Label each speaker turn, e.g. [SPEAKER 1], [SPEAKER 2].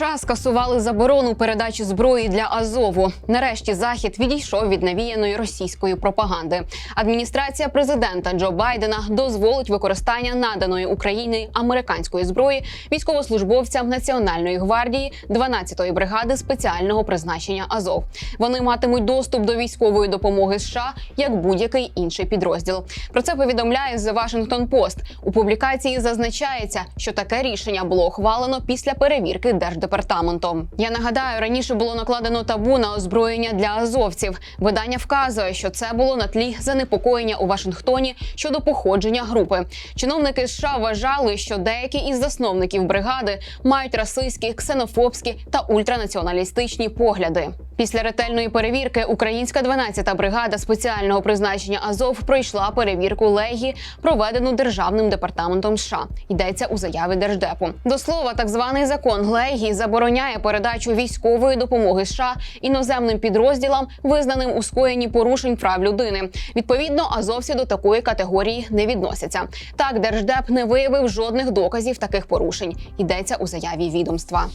[SPEAKER 1] США скасували заборону передачі зброї для Азову. Нарешті захід відійшов від навіяної російської пропаганди. Адміністрація президента Джо Байдена дозволить використання наданої Україні американської зброї військовослужбовцям Національної гвардії 12-ї бригади спеціального призначення Азов. Вони матимуть доступ до військової допомоги США як будь-який інший підрозділ. Про це повідомляє The Washington Post. У публікації зазначається, що таке рішення було ухвалено після перевірки держдепартаментом. Я нагадаю, раніше було накладено табу на озброєння для азовців. Видання вказує, що це було на тлі занепокоєння у Вашингтоні щодо походження групи. Чиновники США вважали, що деякі із засновників бригади мають расистські, ксенофобські та ультранаціоналістичні погляди. Після ретельної перевірки українська 12-та бригада спеціального призначення Азов пройшла перевірку легі, проведену державним департаментом США. Йдеться у заяві держдепу. До слова, так званий закон Легі забороняє передачу військової допомоги США іноземним підрозділам, визнаним у скоєнні порушень прав людини. Відповідно, азовці до такої категорії не відносяться. Так, держдеп не виявив жодних доказів таких порушень. Йдеться у заяві відомства.